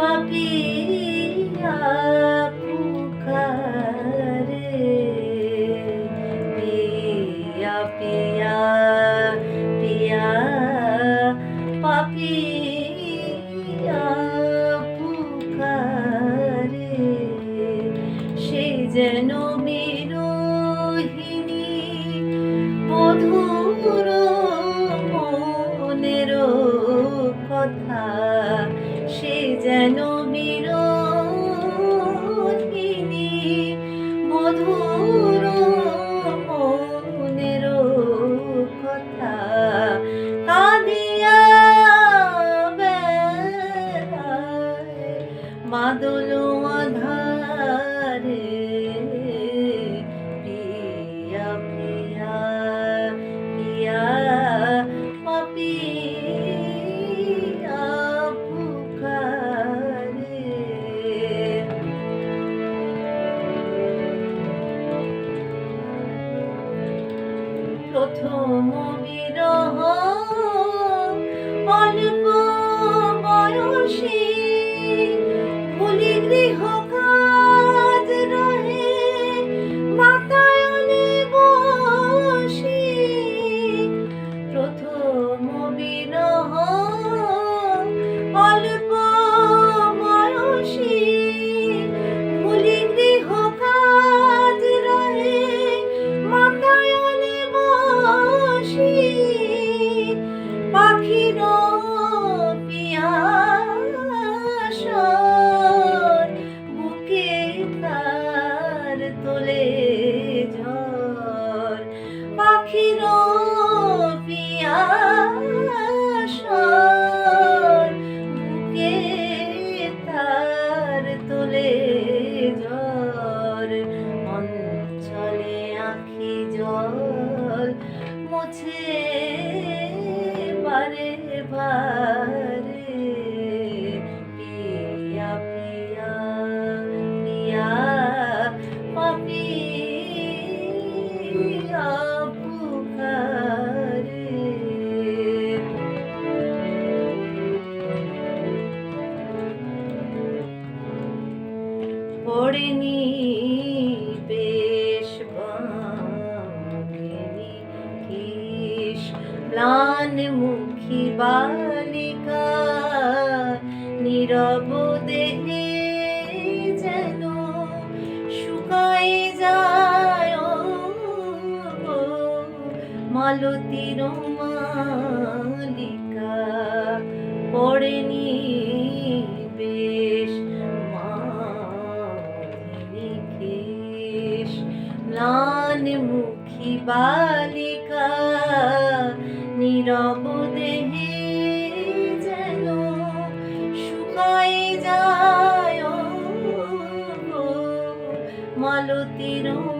পাপিয়া পুকারে পিয়া পিয়া পিয়া পাপিয়া পুকারে সে যেন বিরোহিণী বধূ とも তার তোলে। পড়েনি বেশ বাঙিনি কিস। ম্লান মুখী বালিকা নীরব মালতির মালিকা পড়েনি বেশ মানিকেশ ম্লান মুখী বালিকা নীরব দেহে যেন শুকাই যায় মালতির মা